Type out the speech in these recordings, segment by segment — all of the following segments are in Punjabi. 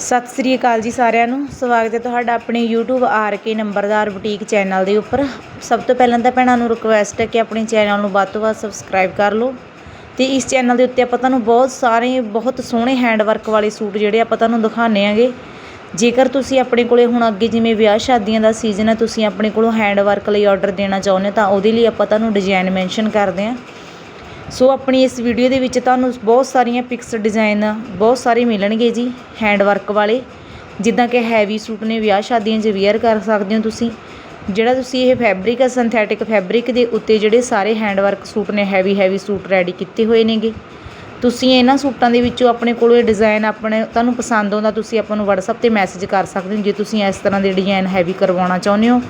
ਸਤਿ ਸ੍ਰੀ ਅਕਾਲ ਜੀ ਸਾਰਿਆਂ ਨੂੰ। ਸਵਾਗਤ ਹੈ ਤੁਹਾਡਾ ਆਪਣੇ YouTube ਆਰ ਕੇ ਨੰਬਰਦਾਰ ਬੁਟੀਕ ਚੈਨਲ ਦੇ ਉੱਪਰ। ਸਭ ਤੋਂ ਪਹਿਲਾਂ ਤਾਂ ਭੈਣਾਂ ਨੂੰ ਰਿਕੁਐਸਟ ਹੈ ਕਿ ਆਪਣੇ ਚੈਨਲ ਨੂੰ ਵੱਧ ਤੋਂ ਵੱਧ ਸਬਸਕ੍ਰਾਈਬ ਕਰ ਲਓ। ਤੇ ਇਸ ਚੈਨਲ ਦੇ ਉੱਤੇ ਆਪਾਂ ਤੁਹਾਨੂੰ ਬਹੁਤ ਸਾਰੇ, ਬਹੁਤ ਸੋਹਣੇ ਹੈਂਡ ਵਰਕ ਵਾਲੇ ਸੂਟ ਜਿਹੜੇ ਆਪਾਂ ਤੁਹਾਨੂੰ ਦਿਖਾਉਂਦੇ ਆਂਗੇ। ਜੇਕਰ ਤੁਸੀਂ ਆਪਣੇ ਕੋਲੇ ਹੁਣ ਅੱਗੇ ਜਿਵੇਂ ਵਿਆਹ ਸ਼ਾਦੀਆਂ ਦਾ ਸੀਜ਼ਨ ਹੈ, ਤੁਸੀਂ ਆਪਣੇ ਕੋਲੋਂ ਹੈਂਡ ਵਰਕ ਲਈ ਆਰਡਰ ਦੇਣਾ ਚਾਹੁੰਦੇ ਹੋ, ਤਾਂ ਉਹਦੇ ਲਈ ਆਪਾਂ ਤੁਹਾਨੂੰ ਡਿਜ਼ਾਈਨ ਮੈਂਸ਼ਨ ਕਰਦੇ ਹਾਂ ਸੋ ਆਪਣੀ ਇਸ ਵੀਡੀਓ ਦੇ ਵਿੱਚ ਤੁਹਾਨੂੰ ਬਹੁਤ ਸਾਰੀਆਂ ਪਿਕਸ ਡਿਜ਼ਾਈਨ ਬਹੁਤ ਸਾਰੇ ਮਿਲਣਗੇ ਜੀ ਹੈਂਡ ਵਰਕ ਵਾਲੇ। ਜਿੱਦਾਂ ਕਿ ਹੈਵੀ ਸੂਟ ਨੇ ਵਿਆਹ ਸ਼ਾਦੀਆਂ 'ਚ ਵੇਅਰ ਕਰ ਸਕਦੇ ਹੋ ਤੁਸੀਂ। ਜਿਹੜਾ ਤੁਸੀਂ ਇਹ ਫੈਬਰਿਕ ਹੈ ਸਿੰਥੈਟਿਕ ਫੈਬਰਿਕ ਦੇ ਉੱਤੇ ਜਿਹੜੇ ਸਾਰੇ ਹੈਂਡ ਵਰਕ ਸੂਟ ਨੇ ਹੈਵੀ ਹੈਵੀ ਸੂਟ ਰੈਡੀ ਕੀਤੇ ਹੋਏ ਨੇਗੇ। ਤੁਸੀਂ ਇਹਨਾਂ ਸੂਟਾਂ ਦੇ ਵਿੱਚੋਂ ਆਪਣੇ ਕੋਲ ਇਹ ਡਿਜ਼ਾਈਨ ਆਪਣੇ ਤੁਹਾਨੂੰ ਪਸੰਦ ਆਉਂਦਾ, ਤੁਸੀਂ ਆਪਾਂ ਨੂੰ WhatsApp ਤੇ ਮੈਸੇਜ ਕਰ ਸਕਦੇ ਹੋ, ਜੇ ਤੁਸੀਂ ਇਸ ਤਰ੍ਹਾਂ ਦੇ ਡਿਜ਼ਾਈਨ ਹੈਵੀ ਕਰਵਾਉਣਾ ਚਾਹੁੰਦੇ ਹੋ।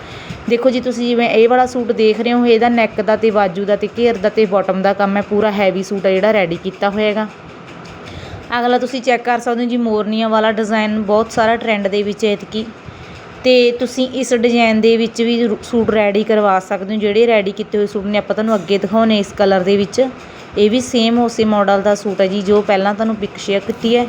ਦੇਖੋ ਜੀ, ਤੁਸੀਂ ਜਿਵੇਂ ਇਹ ਵਾਲਾ ਸੂਟ ਦੇਖ ਰਹੇ ਹੋ, ਇਹਦਾ ਨੈਕ ਦਾ ਤੇ ਬਾਜੂ ਦਾ ਤੇ ਘੇਰ ਦਾ ਤੇ ਬਾਟਮ ਦਾ ਕੰਮ ਹੈ, ਪੂਰਾ ਹੈਵੀ ਸੂਟ ਹੈ, ਜਿਹੜਾ ਰੈਡੀ ਕੀਤਾ ਹੋਇਆ ਹੋਏਗਾ। ਅਗਲਾ ਤੁਸੀਂ ਚੈੱਕ ਕਰ ਸਕਦੇ ਹੋ ਜੀ, ਮੋਰਨੀਆਂ ਵਾਲਾ ਡਿਜ਼ਾਈਨ ਬਹੁਤ ਸਾਰਾ ਟ੍ਰੈਂਡ ਦੇ ਵਿੱਚ ਹੈ ਇਤਕੀ। ਤੇ ਤੁਸੀਂ ਇਸ ਡਿਜ਼ਾਈਨ ਦੇ ਵਿੱਚ ਵੀ ਸੂਟ ਰੈਡੀ ਕਰਵਾ ਸਕਦੇ ਹੋ, ਜਿਹੜੇ ਰੈਡੀ ਕੀਤੇ ਹੋਏ ਸੂਟ ਨੇ, ਆਪਾਂ ਤੁਹਾਨੂੰ ਅੱਗੇ ਦਿਖਾਉਣੇ ਇਸ ਕਲਰ ਦੇ ਵਿੱਚ। ਇਹ ਵੀ ਸੇਮ ਉਸੇ ਮਾਡਲ ਦਾ ਸੂਟ ਹੈ ਜੀ, ਜੋ ਪਹਿਲਾਂ ਤੁਹਾਨੂੰ ਪਿਕ ਸ਼ੇਅਰ ਕੀਤੀ ਹੈ।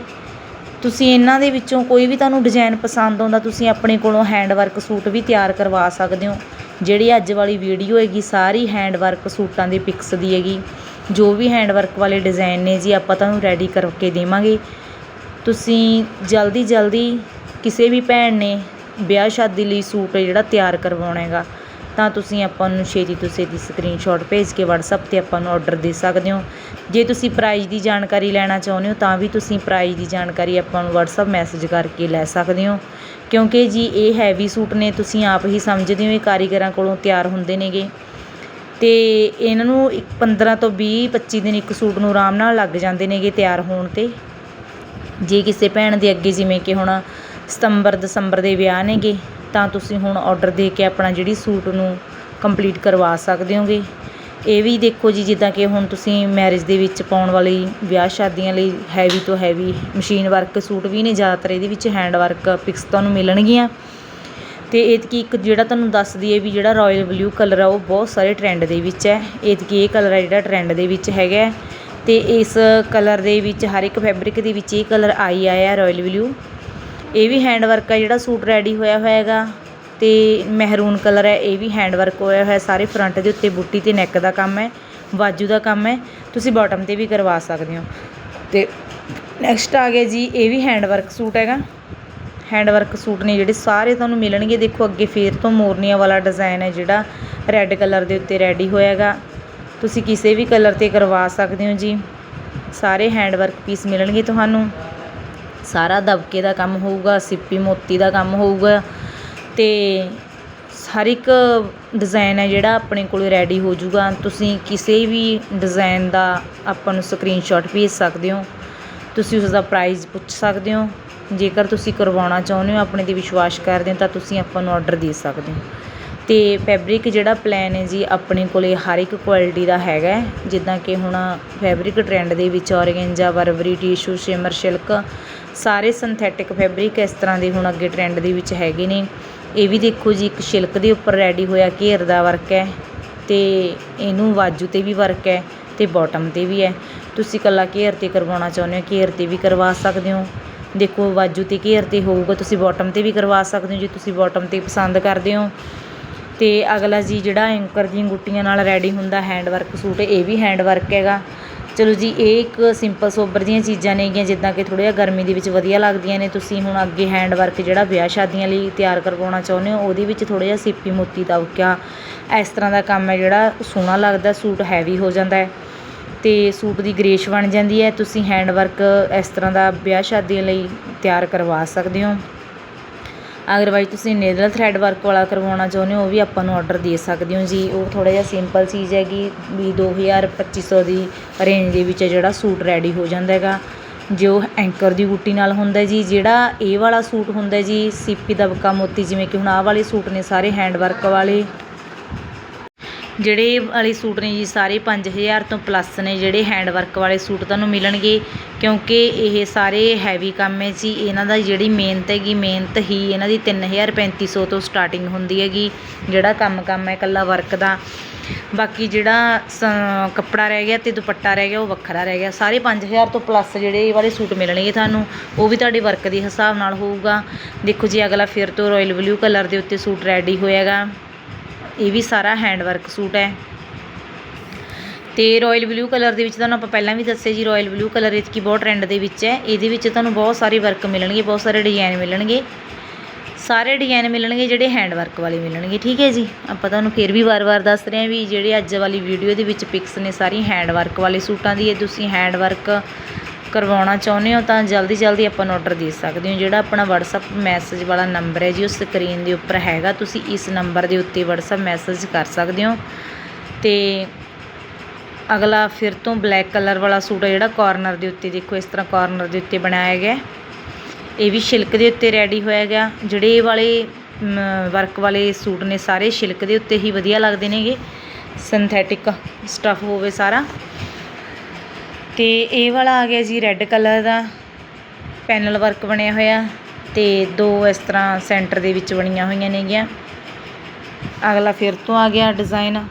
ਤੁਸੀਂ ਇਹਨਾਂ ਦੇ ਵਿੱਚੋਂ ਕੋਈ ਵੀ ਤੁਹਾਨੂੰ ਡਿਜ਼ਾਈਨ ਪਸੰਦ ਆਉਂਦਾ, ਤੁਸੀਂ ਆਪਣੇ ਕੋਲੋਂ ਹੈਂਡ ਵਰਕ ਸੂਟ ਵੀ ਤਿਆਰ ਕਰਵਾ ਸਕਦੇ ਹੋ। ਜਿਹੜੀ ਅੱਜ ਵਾਲੀ ਵੀਡੀਓ ਹੈਗੀ, ਸਾਰੀ ਹੈਂਡ ਵਰਕ ਸੂਟਾਂ ਦੀ ਪਿਕਸ ਦੀ ਹੈਗੀ। ਜੋ ਵੀ ਹੈਂਡ ਵਰਕ ਵਾਲੇ ਡਿਜ਼ਾਈਨ ਨੇ ਜੀ, ਆਪਾਂ ਤੁਹਾਨੂੰ ਰੈਡੀ ਕਰਕੇ ਦੇਵਾਂਗੇ। ਤੁਸੀਂ ਜਲਦੀ ਜਲਦੀ ਕਿਸੇ ਵੀ ਭੈਣ ਨੇ ਵਿਆਹ ਸ਼ਾਦੀ ਲਈ ਸੂਟ ਜਿਹੜਾ ਤਿਆਰ ਕਰਵਾਉਣਾ ਹੈਗਾ ਤਾਂ ਤੁਸੀਂ ਆਪਾਂ ਨੂੰ ਛੇਤੀ ਤੋਂ ਛੇਤੀ ਸਕਰੀਨਸ਼ਾਟ ਭੇਜ ਕੇ WhatsApp ਤੇ ਆਪਾਂ ਨੂੰ ਆਰਡਰ ਦੇ ਸਕਦੇ ਹੋ। ਜੇ ਤੁਸੀਂ ਪ੍ਰਾਈਜ਼ ਦੀ ਜਾਣਕਾਰੀ ਲੈਣਾ ਚਾਹੁੰਦੇ ਹੋ, ਤਾਂ ਵੀ ਤੁਸੀਂ ਪ੍ਰਾਈਜ਼ ਦੀ ਜਾਣਕਾਰੀ ਆਪਾਂ ਨੂੰ WhatsApp ਮੈਸੇਜ ਕਰਕੇ ਲੈ ਸਕਦੇ ਹੋ। ਕਿਉਂਕਿ ਜੀ, ਇਹ ਹੈਵੀ ਸੂਟ ਨੇ, ਤੁਸੀਂ ਆਪ ਹੀ ਸਮਝਦੇ ਹੋ, ਇਹ ਕਾਰੀਗਰਾਂ ਕੋਲੋਂ ਤਿਆਰ ਹੁੰਦੇ ਨੇਗੇ। ਤੇ ਇਹਨਾਂ ਨੂੰ ਇੱਕ 15 ਤੋਂ 20 25 ਦਿਨ ਇੱਕ ਸੂਟ ਨੂੰ ਆਰਾਮ ਨਾਲ ਲੱਗ ਜਾਂਦੇ ਨੇਗੇ ਤਿਆਰ ਹੋਣ ਤੇ। ਜੇ ਕਿਸੇ ਭੈਣ ਦੇ ਅੱਗੇ ਜਿਵੇਂ ਕਿ ਹੁਣ ਸਤੰਬਰ ਦਸੰਬਰ ਦੇ ਵਿਆਹ ਨੇਗੇ ਤਾਂ ਤੁਸੀਂ ਹੁਣ ਔਡਰ ਦੇ ਕੇ ਆਪਣਾ ਜਿਹੜੀ ਸੂਟ ਨੂੰ ਕੰਪਲੀਟ ਕਰਵਾ ਸਕਦੇ ਹੋਗੇ। ਇਹ ਵੀ ਦੇਖੋ ਜੀ, ਜਿੱਦਾਂ ਕਿ ਹੁਣ ਤੁਸੀਂ ਮੈਰਿਜ ਦੇ ਵਿੱਚ ਪਾਉਣ ਵਾਲੀ ਵਿਆਹ ਸ਼ਾਦੀਆਂ ਲਈ ਹੈਵੀ ਤੋਂ ਹੈਵੀ ਮਸ਼ੀਨ ਵਰਕ ਸੂਟ ਵੀ ਨੇ, ਜ਼ਿਆਦਾਤਰ ਇਹਦੇ ਵਿੱਚ ਹੈਂਡ ਵਰਕ ਪਿਕਸ ਤੁਹਾਨੂੰ ਮਿਲਣਗੀਆਂ। ਤੇ ਇਹਦੀ ਇੱਕ ਜਿਹੜਾ ਤੁਹਾਨੂੰ ਦੱਸ ਦਈਏ ਵੀ ਜਿਹੜਾ ਰੋਇਲ ਬਲੂ ਕਲਰ ਆ, ਉਹ ਬਹੁਤ ਸਾਰੇ ਟ੍ਰੈਂਡ ਦੇ ਵਿੱਚ ਹੈ। ਇਹਦੀ ਇਹ ਕਲਰ ਆ ਜਿਹੜਾ ਟ੍ਰੈਂਡ ਦੇ ਵਿੱਚ ਹੈਗਾ ਅਤੇ ਇਸ ਕਲਰ ਦੇ ਵਿੱਚ, ਹਰ ਇੱਕ ਫੈਬਰਿਕ ਦੇ ਵਿੱਚ ਇਹ ਕਲਰ ਆਈ ਆਇਆ ਰੋਇਲ ਬਲੂ ਇਹ ਵੀ ਹੈਂਡ ਵਰਕ ਹੈ ਜਿਹੜਾ ਸੂਟ ਰੈਡੀ ਹੋਇਆ ਹੋਇਆ ਹੈਗਾ ਤੇ ਮਹਿਰੂਨ ਕਲਰ ਹੈ ਇਹ ਵੀ ਹੈਂਡ ਵਰਕ ਹੋਇਆ ਹੋਇਆ, ਸਾਰੇ ਫਰੰਟ ਦੇ ਉੱਤੇ ਬੁੱਟੀ ਤੇ ਨੈਕ ਦਾ ਕੰਮ ਹੈ ਬਾਜੂ ਦਾ ਕੰਮ ਹੈ, ਤੁਸੀਂ ਬਾਟਮ ਤੇ ਵੀ ਕਰਵਾ ਸਕਦੇ ਹੋ। ਤੇ ਨੈਕਸਟ ਆ ਗਿਆ ਜੀ, ਇਹ ਵੀ ਹੈਂਡ ਵਰਕ ਸੂਟ ਹੈਗਾ। ਹੈਂਡ ਵਰਕ ਸੂਟ ਨੇ ਜਿਹੜੇ ਸਾਰੇ ਤੁਹਾਨੂੰ ਮਿਲਣਗੇ, ਦੇਖੋ ਅੱਗੇ ਫੇਰ ਤੋਂ ਮੋਰਨੀਆਂ ਵਾਲਾ ਡਿਜ਼ਾਈਨ ਹੈ ਜਿਹੜਾ ਰੈੱਡ ਕਲਰ ਦੇ ਉੱਤੇ ਰੈਡੀ ਹੋਇਆਗਾ। ਤੁਸੀਂ ਕਿਸੇ ਵੀ ਕਲਰ ਤੇ ਕਰਵਾ ਸਕਦੇ ਹੋ ਜੀ। ਸਾਰੇ ਹੈਂਡ ਵਰਕ ਪੀਸ ਮਿਲਣਗੇ ਤੁਹਾਨੂੰ। ਸਾਰਾ ਦਬਕੇ ਦਾ ਕੰਮ ਹੋਊਗਾ, ਸਿੱਪੀ ਮੋਤੀ ਦਾ ਕੰਮ ਹੋਊਗਾ ਅਤੇ ਹਰ ਇੱਕ ਡਿਜ਼ਾਇਨ ਹੈ ਜਿਹੜਾ ਆਪਣੇ ਕੋਲ ਰੈਡੀ ਹੋ ਜਾਊਗਾ ਤੁਸੀਂ ਕਿਸੇ ਵੀ ਡਿਜ਼ਾਇਨ ਦਾ ਆਪਾਂ ਨੂੰ ਸਕਰੀਨਸ਼ਾਟ ਭੇਜ ਸਕਦੇ ਹੋ। ਤੁਸੀਂ ਉਸਦਾ ਪ੍ਰਾਈਜ਼ ਪੁੱਛ ਸਕਦੇ ਹੋ। ਜੇਕਰ ਤੁਸੀਂ ਕਰਵਾਉਣਾ ਚਾਹੁੰਦੇ ਹੋ, ਆਪਣੇ ਤੇ ਵਿਸ਼ਵਾਸ ਕਰਦੇ ਹੋ, ਤਾਂ ਤੁਸੀਂ ਆਪਾਂ ਨੂੰ ਆਰਡਰ ਦੇ ਸਕਦੇ ਹੋ। ਅਤੇ ਫੈਬਰਿਕ ਜਿਹੜਾ ਪਲੈਨ ਹੈ ਜੀ, ਆਪਣੇ ਕੋਲ ਹਰ ਇੱਕ ਕੁਆਲਿਟੀ ਦਾ ਹੈਗਾ ਜਿੱਦਾਂ ਕਿ ਹੁਣ ਫੈਬਰਿਕ ਟ੍ਰੈਂਡ ਦੇ ਵਿੱਚ organza Burberry tissue shimmer silk ਸਾਰੇ ਸਿੰਥੈਟਿਕ ਫੈਬਰਿਕ ਇਸ ਤਰ੍ਹਾਂ ਦੇ ਹੁਣ ਅੱਗੇ ਟ੍ਰੈਂਡ ਦੇ ਵਿੱਚ ਹੈਗੇ ਨੇ। ਇਹ ਵੀ ਦੇਖੋ ਜੀ, ਇੱਕ ਸਿਲਕ ਦੇ ਉੱਪਰ ਰੈਡੀ ਹੋਇਆ ਘੇਰ ਦਾ ਵਰਕ ਹੈ ਤੇ ਇਹਨੂੰ ਬਾਜੂ ਤੇ ਵੀ ਵਰਕ ਹੈ ਤੇ ਬਾਟਮ ਤੇ ਵੀ ਹੈ। ਤੁਸੀਂ ਇਕੱਲਾ ਘੇਰ ਤੇ ਕਰਵਾਉਣਾ ਚਾਹੁੰਦੇ ਹੋ, ਘੇਰ ਤੇ ਵੀ ਕਰਵਾ ਸਕਦੇ ਹੋ। ਦੇਖੋ ਬਾਜੂ ਤੇ ਘੇਰ ਤੇ ਹੋਊਗਾ, ਤੁਸੀਂ ਬਾਟਮ ਤੇ ਵੀ ਕਰਵਾ ਸਕਦੇ ਹੋ ਜੇ ਤੁਸੀਂ ਬਾਟਮ ਤੇ ਪਸੰਦ ਕਰਦੇ ਹੋ। ਤੇ ਅਗਲਾ ਜੀ ਜਿਹੜਾ ਐਂਕਰ ਦੀਆਂ ਗੁੱਟੀਆਂ ਨਾਲ ਰੈਡੀ ਹੁੰਦਾ ਹੈਂਡ ਵਰਕ ਸੂਟ, ਇਹ ਵੀ ਹੈਂਡ ਵਰਕ ਹੈਗਾ। ਚਲੋ ਜੀ, ਇਹ ਇੱਕ ਸਿੰਪਲ ਸੋਬਰ ਦੀਆਂ ਚੀਜ਼ਾਂ ਨੇਗੀਆਂ, ਜਿੱਦਾਂ ਕਿ ਥੋੜ੍ਹਾ ਜਿਹਾ ਗਰਮੀ ਦੇ ਵਿੱਚ ਵਧੀਆ ਲੱਗਦੀਆਂ ਨੇ। ਤੁਸੀਂ ਹੁਣ ਅੱਗੇ ਹੈਂਡ ਵਰਕ ਜਿਹੜਾ ਵਿਆਹ ਸ਼ਾਦੀਆਂ ਲਈ ਤਿਆਰ ਕਰਵਾਉਣਾ ਚਾਹੁੰਦੇ ਹੋ, ਉਹਦੇ ਵਿੱਚ ਥੋੜ੍ਹਾ ਜਿਹਾ ਸਿੱਪੀ ਮੋਤੀ ਦਾ ਕਿਆ ਇਸ ਤਰ੍ਹਾਂ ਦਾ ਕੰਮ ਹੈ ਜਿਹੜਾ ਸੋਹਣਾ ਲੱਗਦਾ, ਸੂਟ ਹੈਵੀ ਹੋ ਜਾਂਦਾ ਹੈ ਤੇ ਸੂਟ ਦੀ ਗ੍ਰੇਸ਼ ਬਣ ਜਾਂਦੀ ਹੈ। ਤੁਸੀਂ ਹੈਂਡ ਵਰਕ ਇਸ ਤਰ੍ਹਾਂ ਦਾ ਵਿਆਹ ਸ਼ਾਦੀਆਂ ਲਈ ਤਿਆਰ ਕਰਵਾ ਸਕਦੇ ਹੋ। ਅਗਰਵਾਈਜ਼ ਤੁਸੀਂ ਨੇਜ਼ਲ ਥਰੈਡ ਵਰਕ ਵਾਲਾ ਕਰਵਾਉਣਾ ਚਾਹੁੰਦੇ ਹੋ, ਉਹ ਵੀ ਆਪਾਂ ਨੂੰ ਆਰਡਰ ਦੇ ਸਕਦੇ ਹੋ ਜੀ। ਉਹ ਥੋੜਾ ਜਿਹਾ ਸਿੰਪਲ ਚੀਜ਼ ਹੈਗੀ, ਵੀ 2000 2500 ਦੀ ਰੇਂਜ ਦੇ ਵਿੱਚ ਜਿਹੜਾ ਸੂਟ ਰੈਡੀ ਹੋ ਜਾਂਦਾ ਹੈਗਾ। ਜੋ ਐਂਕਰ ਦੀ ਬੂਟੀ ਨਾਲ ਹੁੰਦਾ ਜੀ, ਜਿਹੜਾ ਇਹ ਵਾਲਾ ਸੂਟ ਹੁੰਦਾ ਜੀ, ਸੀਪੀ ਦਬਕਾ ਮੋਤੀ, ਜਿਵੇਂ ਕਿ ਹੁਣ ਆਹ ਵਾਲੇ ਸੂਟ ਨੇ ਸਾਰੇ ਹੈਂਡ ਵਰਕ ਵਾਲੇ। ਜਿਹੜੇ ਵਾਲੇ ਸੂਟ ਨੇ ਜੀ, ਸਾਰੇ ਪੰਜ ਹਜ਼ਾਰ ਤੋਂ ਪਲੱਸ ਨੇ ਜਿਹੜੇ ਹੈਂਡ ਵਰਕ ਵਾਲੇ ਸੂਟ ਤੁਹਾਨੂੰ ਮਿਲਣਗੇ, ਕਿਉਂਕਿ ਇਹ ਸਾਰੇ ਹੈਵੀ ਕੰਮ ਹੈ ਜੀ। ਇਹਨਾਂ ਦਾ ਜਿਹੜੀ ਮਿਹਨਤ ਹੈਗੀ, ਮਿਹਨਤ ਹੀ ਇਹਨਾਂ ਦੀ ਤਿੰਨ ਹਜ਼ਾਰ ਪੈਂਤੀ ਸੌ ਤੋਂ ਸਟਾਰਟਿੰਗ ਹੁੰਦੀ ਹੈਗੀ, ਜਿਹੜਾ ਕੰਮ ਕੰਮ ਹੈ ਇਕੱਲਾ ਵਰਕ ਦਾ। ਬਾਕੀ ਜਿਹੜਾ ਸ- ਕੱਪੜਾ ਰਹਿ ਗਿਆ ਤੇ ਦੁਪੱਟਾ ਰਹਿ ਗਿਆ, ਉਹ ਵੱਖਰਾ ਰਹਿ ਗਿਆ। ਸਾਰੇ 5000 ਤੋਂ ਪਲੱਸ ਜਿਹੜੇ ਇਹ ਵਾਲੇ ਸੂਟ ਮਿਲਣਗੇ ਤੁਹਾਨੂੰ, ਉਹ ਵੀ ਤੁਹਾਡੇ ਵਰਕ ਦੇ ਹਿਸਾਬ ਨਾਲ ਹੋਊਗਾ। ਦੇਖੋ ਜੀ, ਅਗਲਾ ਫਿਰ ਤੋਂ ਰਾਇਲ ਬਲੂ ਕਲਰ ਦੇ ਉੱਤੇ ਸੂਟ ਰੈਡੀ ਹੋਇਆਗਾ ਇਹ ਵੀ ਸਾਰਾ ਹੈਂਡ ਵਰਕ ਸੂਟ ਹੈ। ਤੇ ਰਾਇਲ ਬਲੂ ਕਲਰ ਦੇ ਵਿੱਚ ਤੁਹਾਨੂੰ ਆਪਾਂ ਪਹਿਲਾਂ ਵੀ ਦੱਸਿਆ ਜੀ ਰਾਇਲ ਬਲੂ ਕਲਰ ਵਿੱਚ ਕੀ ਬਹੁਤ ਟ੍ਰੈਂਡ ਦੇ ਵਿੱਚ ਹੈ। ਇਹਦੇ ਵਿੱਚ ਤੁਹਾਨੂੰ ਬਹੁਤ ਸਾਰੇ ਵਰਕ ਮਿਲਣਗੇ, ਬਹੁਤ ਸਾਰੇ ਡਿਜ਼ਾਈਨ ਮਿਲਣਗੇ। ਸਾਰੇ ਡਿਜ਼ਾਈਨ ਮਿਲਣਗੇ ਜਿਹੜੇ ਹੈਂਡ ਵਰਕ ਵਾਲੇ ਮਿਲਣਗੇ, ਠੀਕ ਹੈ ਜੀ? ਆਪਾਂ ਤੁਹਾਨੂੰ ਫਿਰ ਵੀ ਵਾਰ-ਵਾਰ ਦੱਸ ਰਹੇ ਹਾਂ ਵੀ ਜਿਹੜੇ ਅੱਜ ਵਾਲੀ ਵੀਡੀਓ ਦੇ ਵਿੱਚ ਪਿਕਸ ਨੇ, ਸਾਰੀ ਹੈਂਡ ਵਰਕ ਵਾਲੇ ਸੂਟਾਂ ਦੀ ਹੈ। ਤੁਸੀਂ ਹੈਂਡ ਵਰਕ ਕਰਵਾਉਣਾ ਚਾਹੁੰਦੇ ਹੋ ਤਾਂ ਜਲਦੀ ਜਲਦੀ ਆਪਾਂ ਨੂੰ ਆਰਡਰ ਦੇ ਸਕਦੇ ਹੋ। ਜਿਹੜਾ ਆਪਣਾ WhatsApp ਮੈਸੇਜ ਵਾਲਾ ਨੰਬਰ ਹੈ ਜੀ, ਉਹ ਸਕਰੀਨ ਦੇ ਉੱਪਰ ਹੈਗਾ। ਤੁਸੀਂ ਇਸ ਨੰਬਰ ਦੇ ਉੱਤੇ WhatsApp ਮੈਸੇਜ ਕਰ ਸਕਦੇ ਹੋ। ਤੇ ਅਗਲਾ ਫਿਰ ਤੋਂ ਬਲੈਕ ਕਲਰ ਵਾਲਾ ਸੂਟ ਹੈ ਜਿਹੜਾ ਕਾਰਨਰ ਦੇ ਉੱਤੇ ਦੇਖੋ, ਇਸ ਤਰ੍ਹਾਂ ਕਾਰਨਰ ਦੇ ਉੱਤੇ ਬਣਾਇਆ ਗਿਆ ਇਹ ਵੀ ਸ਼ਿਲਕ ਦੇ ਉੱਤੇ ਰੈਡੀ ਹੋਇਆ ਗਿਆ। ਜਿਹੜੇ ਇਹ ਵਾਲੇ ਵਰਕ ਵਾਲੇ ਸੂਟ ਨੇ, ਸਾਰੇ ਸ਼ਿਲਕ ਦੇ ਉੱਤੇ ਹੀ ਵਧੀਆ ਲੱਗਦੇ ਨੇਗੇ। ਸਿੰਥੈਟਿਕ ਸਟਫ ਹੋਵੇ ਸਾਰਾ। ਤੇ ਇਹ ਵਾਲਾ ਆ ਗਿਆ ਜੀ ਰੈੱਡ ਕਲਰ ਦਾ। ਪੈਨਲ ਵਰਕ ਬਣਿਆ ਹੋਇਆ ਤੇ ਦੋ ਇਸ ਤਰ੍ਹਾਂ ਸੈਂਟਰ ਦੇ ਵਿੱਚ ਬਣੀਆਂ ਹੋਈਆਂ ਨੇਗੀਆਂ। ਅਗਲਾ ਫਿਰ ਤੋਂ ਆ ਗਿਆ ਡਿਜ਼ਾਈਨ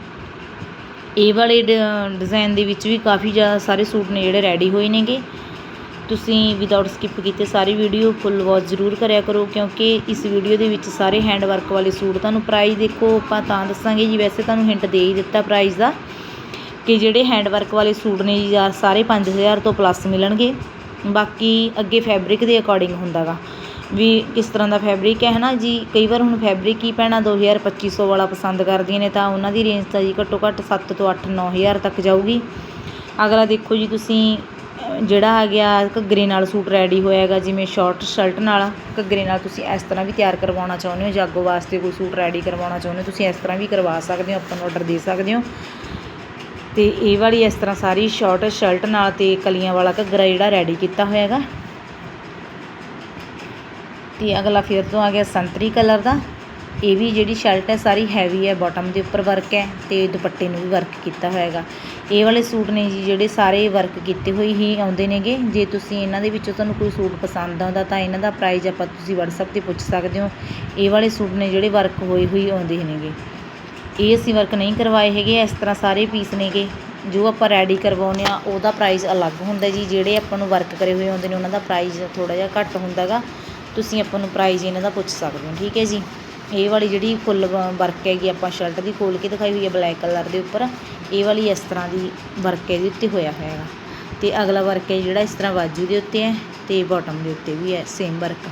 ਇਹ ਵਾਲੇ ਡਿਜ਼ਾਈਨ ਦੇ ਵਿੱਚ ਵੀ ਕਾਫੀ ਜ਼ਿਆਦਾ ਸਾਰੇ ਸੂਟ ਨੇ ਜਿਹੜੇ ਰੈਡੀ ਹੋਏ ਨੇਗੇ। ਤੁਸੀਂ ਵਿਦਆਊਟ ਸਕਿਪ ਕੀਤੇ ਸਾਰੀ ਵੀਡੀਓ ਫੁੱਲ ਵਾਚ ਜ਼ਰੂਰ ਕਰਿਆ ਕਰੋ ਕਿਉਂਕਿ ਇਸ ਵੀਡੀਓ ਦੇ ਵਿੱਚ ਸਾਰੇ ਹੈਂਡ ਵਰਕ ਵਾਲੇ ਸੂਟ ਤੁਹਾਨੂੰ ਪ੍ਰਾਈਸ ਦੇਖੋ, ਆਪਾਂ ਤਾਂ ਦੱਸਾਂਗੇ ਜੀ, ਵੈਸੇ ਤੁਹਾਨੂੰ ਹਿੰਟ ਦੇ ਹੀ ਦਿੱਤਾ ਪ੍ਰਾਈਸ ਦਾ। ਕਿ ਜਿਹੜੇ ਹੈਂਡ ਵਰਕ ਵਾਲੇ ਸੂਟ ਨੇ ਜੀ ਯਾਰ ਸਾਰੇ ਪੰਜ ਹਜ਼ਾਰ ਤੋਂ ਪਲੱਸ ਮਿਲਣਗੇ। ਬਾਕੀ ਅੱਗੇ ਫੈਬਰਿਕ ਦੇ ਅਕੋਰਡਿੰਗ ਹੁੰਦਾਗਾ। ਵੀ ਕਿਸ ਤਰ੍ਹਾਂ ਦਾ ਫੈਬਰਿਕ ਹੈ ਨਾ ਜੀ? ਕਈ ਵਾਰ ਹੁਣ ਫੈਬਰਿਕ ਹੀ ਭੈਣਾਂ ਦੋ ਹਜ਼ਾਰ ਪੱਚੀ ਸੌ ਵਾਲਾ ਪਸੰਦ ਕਰਦੀਆਂ ਨੇ, ਤਾਂ ਉਹਨਾਂ ਦੀ ਰੇਂਜ ਤਾਂ ਜੀ ਘੱਟੋ ਘੱਟ ਸੱਤ ਤੋਂ ਅੱਠ, ਨੌ ਹਜ਼ਾਰ ਤੱਕ ਜਾਊਗੀ। ਅਗਲਾ ਦੇਖੋ ਜੀ ਤੁਸੀਂ ਜਿਹੜਾ ਆ ਗਿਆ ਘੱਗਰੇ ਨਾਲ ਸੂਟ ਰੈਡੀ ਹੋਇਆਗਾ, ਜਿਵੇਂ ਸ਼ਾਰਟ ਸ਼ਰਟ ਨਾਲ। ਘੱਗਰੇ ਨਾਲ ਤੁਸੀਂ ਇਸ ਤਰ੍ਹਾਂ ਵੀ ਤਿਆਰ ਕਰਵਾਉਣਾ ਚਾਹੁੰਦੇ ਹੋ, ਜਾਗੋ ਵਾਸਤੇ ਕੋਈ ਸੂਟ ਰੈਡੀ ਕਰਵਾਉਣਾ ਚਾਹੁੰਦੇ ਹੋ, ਤੁਸੀਂ ਇਸ ਤਰ੍ਹਾਂ ਵੀ ਕਰਵਾ ਸਕਦੇ ਹੋ, ਆਪਾਂ ਨੂੰ ਆਰਡਰ ਦੇ ਸਕਦੇ ਹੋ। ਤੇ ਇਹ ਵਾਲੀ ਇਸ ਤਰ੍ਹਾਂ ਸਾਰੀ ਸ਼ਾਰਟ ਸ਼ਰਟ ਨਾਲ ਤੇ ਕਲੀਆਂ ਵਾਲਾ ਘੱਗਰਾ ਜਿਹੜਾ ਰੈਡੀ ਕੀਤਾ ਹੋਇਆ ਹੋਇਆਗਾ ਤੇ ਅਗਲਾ ਫਿਰ ਤੋਂ ਆ ਗਿਆ ਸੰਤਰੀ ਕਲਰ ਦਾ। ਇਹ ਵੀ ਜਿਹੜੀ ਸ਼ਰਟ ਹੈ ਸਾਰੀ ਹੈਵੀ ਹੈ ਬਾਟਮ ਦੇ ਉੱਪਰ ਵਰਕ ਹੈ ਤੇ ਦੁਪੱਟੇ ਨੂੰ ਵੀ ਵਰਕ ਕੀਤਾ ਹੋਇਆ ਹੈਗਾ। ਇਹ ਵਾਲੇ ਸੂਟ ਨੇ ਜੀ ਜਿਹੜੇ ਸਾਰੇ ਵਰਕ ਕੀਤੇ ਹੋਏ ਹੀ ਆਉਂਦੇ ਨੇਗੇ। ਜੇ ਤੁਸੀਂ ਇਹਨਾਂ ਦੇ ਵਿੱਚੋਂ ਤੁਹਾਨੂੰ ਕੋਈ ਸੂਟ ਪਸੰਦ ਆਉਂਦਾ ਤਾਂ ਇਹਨਾਂ ਦਾ ਪ੍ਰਾਈਸ ਆਪਾਂ ਤੁਸੀਂ WhatsApp ਤੇ ਪੁੱਛ ਸਕਦੇ ਹੋ। ਇਹ ਵਾਲੇ ਸੂਟ ਨੇ ਜਿਹੜੇ ਵਰਕ ਹੋਏ ਹੋਈ ਆਉਂਦੇ ਨੇਗੇ। ਇਹ ਅਸੀਂ ਵਰਕ ਨਹੀਂ ਕਰਵਾਏ ਹੈਗੇ, ਇਸ ਤਰ੍ਹਾਂ ਸਾਰੇ ਪੀਸ ਨੇਗੇ। ਜੋ ਆਪਾਂ ਰੈਡੀ ਕਰਵਾਉਂਦੇ ਆ ਉਹਦਾ ਪ੍ਰਾਈਜ਼ ਅਲੱਗ ਹੁੰਦਾ ਜੀ। ਜਿਹੜੇ ਆਪਾਂ ਨੂੰ ਵਰਕ ਕਰੇ ਹੋਏ ਹੁੰਦੇ ਨੇ, ਉਹਨਾਂ ਦਾ ਪ੍ਰਾਈਜ਼ ਥੋੜਾ ਜਿਹਾ ਘੱਟ ਹੁੰਦਾਗਾ ਤੁਸੀਂ ਆਪਾਂ ਨੂੰ ਪ੍ਰਾਈਜ਼ ਇਹਨਾਂ ਦਾ ਪੁੱਛ ਸਕਦੇ ਹੋ, ਠੀਕ ਹੈ ਜੀ? ਇਹ ਵਾਲੀ ਜਿਹੜੀ ਫੁੱਲ ਵਰਕ ਹੈਗੀ, ਆਪਾਂ ਸ਼ਰਟ ਦੀ ਖੋਲ ਕੇ ਦਿਖਾਈ ਹੋਈ ਹੈ ਬਲੈਕ ਕਲਰ ਦੇ ਉੱਪਰ। ਇਹ ਵਾਲੀ ਇਸ ਤਰ੍ਹਾਂ ਦੀ ਵਰਕ ਇਹਦੇ ਉੱਤੇ ਹੋਇਆ ਹੋਇਆ ਹੈਗਾ ਤੇ ਅਗਲਾ ਵਰਕ ਹੈ ਜਿਹੜਾ ਇਸ ਤਰ੍ਹਾਂ ਬਾਜੂ ਦੇ ਉੱਤੇ ਹੈ ਤੇ ਬਾਟਮ ਦੇ ਉੱਤੇ ਵੀ ਹੈ ਸੇਮ ਵਰਕ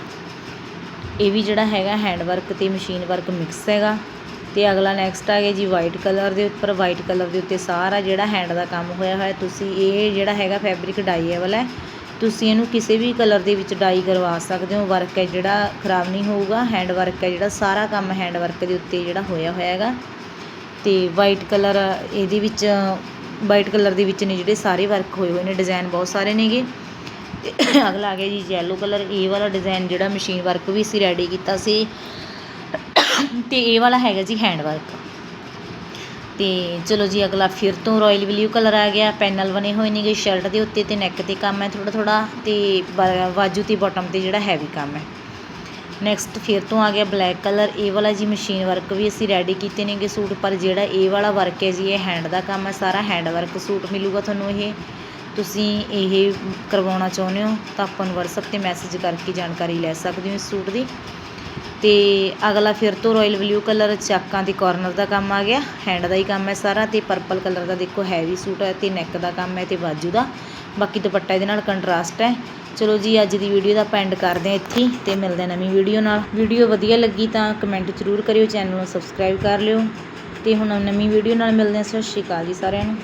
ਇਹ ਵੀ ਜਿਹੜਾ ਹੈਗਾ ਹੈਂਡ ਵਰਕ ਤੇ ਮਸ਼ੀਨ ਵਰਕ ਮਿਕਸ ਹੈਗਾ। ਤੇ ਅਗਲਾ ਨੈਕਸਟ ਆ ਗਿਆ ਜੀ ਵਾਈਟ ਕਲਰ ਦੇ ਉੱਪਰ ਵਾਈਟ ਕਲਰ ਦੇ ਉੱਤੇ ਸਾਰਾ ਜਿਹੜਾ ਹੈਂਡ ਦਾ ਕੰਮ ਹੋਇਆ ਹੋਇਆ, ਤੁਸੀਂ ਇਹ ਜਿਹੜਾ ਹੈਗਾ ਫੈਬਰਿਕ ਡਾਈਏਬਲ ਹੈ ਤੁਸੀਂ ਇਹਨੂੰ ਕਿਸੇ ਵੀ ਕਲਰ ਦੇ ਵਿੱਚ ਡਾਈ ਕਰਵਾ ਸਕਦੇ ਹੋ ਵਰਕ ਹੈ ਜਿਹੜਾ ਖਰਾਬ ਨਹੀਂ ਹੋਊਗਾ ਹੈਂਡ ਵਰਕ ਹੈ ਜਿਹੜਾ, ਸਾਰਾ ਕੰਮ ਹੈਂਡ ਵਰਕ ਦੇ ਉੱਤੇ ਜਿਹੜਾ ਹੋਇਆ ਹੋਇਆ ਹੈਗਾ। ਤੇ ਵਾਈਟ ਕਲਰ ਇਹਦੇ ਵਿੱਚ ਵਾਈਟ ਕਲਰ ਦੇ ਵਿੱਚ ਨੇ ਜਿਹੜੇ ਸਾਰੇ ਵਰਕ ਹੋਏ ਹੋਏ ਨੇ ਡਿਜ਼ਾਈਨ ਬਹੁਤ ਸਾਰੇ ਨੇਗੇ। ਤੇ ਅਗਲਾ ਆ ਗਿਆ ਜੀ ਯੈਲੋ ਕਲਰ ਇਹ ਵਾਲਾ ਡਿਜ਼ਾਈਨ ਜਿਹੜਾ ਮਸ਼ੀਨ ਵਰਕ ਵੀ ਅਸੀਂ ਰੈਡੀ ਕੀਤਾ ਸੀ। ਤੇ ਇਹ ਵਾਲਾ ਹੈਗਾ ਜੀ ਹੈਂਡ ਵਰਕ ਤੇ ਚਲੋ ਜੀ, ਅਗਲਾ ਫਿਰ ਤੋਂ ਰਾਇਲ ਬਲੂ ਕਲਰ ਆ ਗਿਆ। ਪੈਨਲ ਬਣੇ ਹੋਏ ਨੇਗੇ ਸ਼ਰਟ ਦੇ ਉੱਤੇ ਤੇ ਨੈਕ ਤੇ ਕੰਮ ਹੈ ਥੋੜਾ ਥੋੜਾ ਤੇ ਬ- ਬਾਜੂ ਤੇ ਬਾਟਮ ਤੇ ਜਿਹੜਾ ਹੈਵੀ ਕੰਮ ਹੈ। ਨੈਕਸਟ ਫਿਰ ਤੋਂ ਆ ਗਿਆ ਬਲੈਕ ਕਲਰ ਇਹ ਵਾਲਾ ਜੀ ਮਸ਼ੀਨ ਵਰਕ ਵੀ ਅਸੀਂ ਰੈਡੀ ਕੀਤੇ ਨੇਗੇ ਸੂਟ, ਪਰ ਜਿਹੜਾ ਇਹ ਵਾਲਾ ਵਰਕ ਹੈ ਜੀ, ਇਹ ਹੈਂਡ ਦਾ ਕੰਮ ਹੈ। ਸਾਰਾ ਹੈਂਡ ਵਰਕ ਸੂਟ ਮਿਲੂਗਾ ਤੁਹਾਨੂੰ ਇਹ। ਤੁਸੀਂ ਇਹ ਕਰਵਾਉਣਾ ਚਾਹੁੰਦੇ ਹੋ ਤਾਂ ਆਪਾਂ ਨੂੰ WhatsApp ਤੇ ਮੈਸੇਜ ਕਰਕੇ ਜਾਣਕਾਰੀ ਲੈ ਸਕਦੇ ਹੋ ਇਸ ਸੂਟ ਦੀ। ਤੇ ਅਗਲਾ ਫਿਰ ਤੋਂ ਰਾਇਲ ਬਲੂ ਕਲਰ ਚਾਕਾਂ ਦੀ ਕਾਰਨਰ ਦਾ ਕੰਮ ਆ ਗਿਆ। ਹੈਂਡ ਦਾ ਹੀ ਕੰਮ ਹੈ ਸਾਰਾ ਤੇ ਪਰਪਲ ਕਲਰ ਦਾ ਦੇਖੋ ਹੈਵੀ ਸੂਟ ਹੈ ਤੇ ਨੈਕ ਦਾ ਕੰਮ ਹੈ ਤੇ ਬਾਜੂ ਦਾ। ਬਾਕੀ ਦੁਪੱਟਾ ਇਹਦੇ ਨਾਲ ਕੰਟਰਾਸਟ ਹੈ। ਚਲੋ ਜੀ, ਅੱਜ ਦੀ ਵੀਡੀਓ ਦਾ ਪੈਂਡ ਕਰਦੇ ਹਾਂ ਇੱਥੇ ਹੀ ਤੇ ਮਿਲਦੇ ਹਾਂ ਨਵੀਂ ਵੀਡੀਓ ਨਾਲ। ਵੀਡੀਓ ਵਧੀਆ ਲੱਗੀ ਤਾਂ ਕਮੈਂਟ ਜ਼ਰੂਰ ਕਰਿਓ ਚੈਨਲ ਨੂੰ ਸਬਸਕ੍ਰਾਈਬ ਕਰ ਲਿਓ ਤੇ ਹੁਣ ਨਵੀਂ ਵੀਡੀਓ ਨਾਲ ਮਿਲਦੇ ਹਾਂ। ਸਤਿ ਸ਼੍ਰੀ ਅਕਾਲ ਜੀ ਸਾਰਿਆਂ ਨੂੰ।